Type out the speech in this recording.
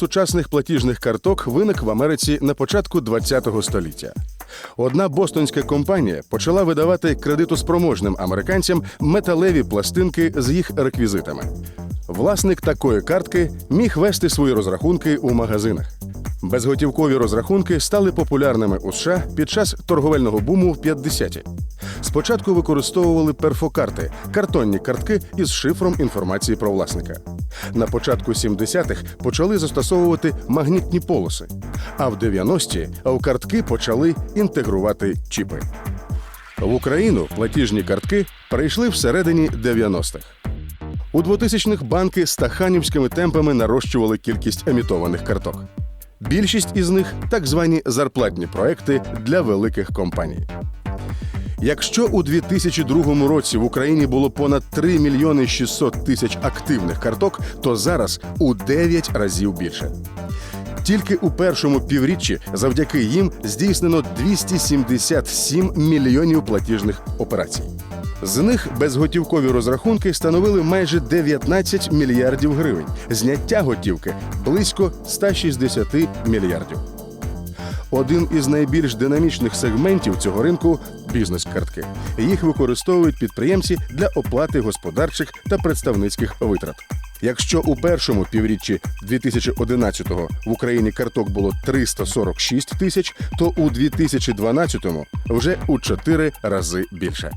сучасних платіжних карток виник в Америці на початку ХХ століття. Одна бостонська компанія почала видавати кредитоспроможним американцям металеві пластинки з їх реквізитами. Власник такої картки міг вести свої розрахунки у магазинах. Безготівкові розрахунки стали популярними у США під час торговельного буму в 50-ті. Спочатку використовували перфокарти картонні картки із шифром інформації про власника. На початку 70-х почали застосовувати магнітні полоси, а в 90-ті у картки почали інтегрувати чіпи. В Україну платіжні картки прийшли всередині 90-х. У 2000-х банки стаханівськими темпами нарощували кількість емітованих карток. Більшість із них так звані зарплатні проекти для великих компаній. Якщо у 2002 році в Україні було понад 3 мільйони 600 тисяч активних карток, то зараз у 9 разів більше. Тільки у першому півріччі завдяки їм здійснено 277 мільйонів платіжних операцій. З них безготівкові розрахунки становили майже 19 мільярдів гривень, зняття готівки близько 160 мільярдів. Один із найбільш динамічних сегментів цього ринку бізнес-картки. Їх використовують підприємці для оплати господарчих та представницьких витрат. Якщо у першому півріччі 2011-го в Україні карток було 346 тисяч, то у 2012-му вже у 4 рази більше.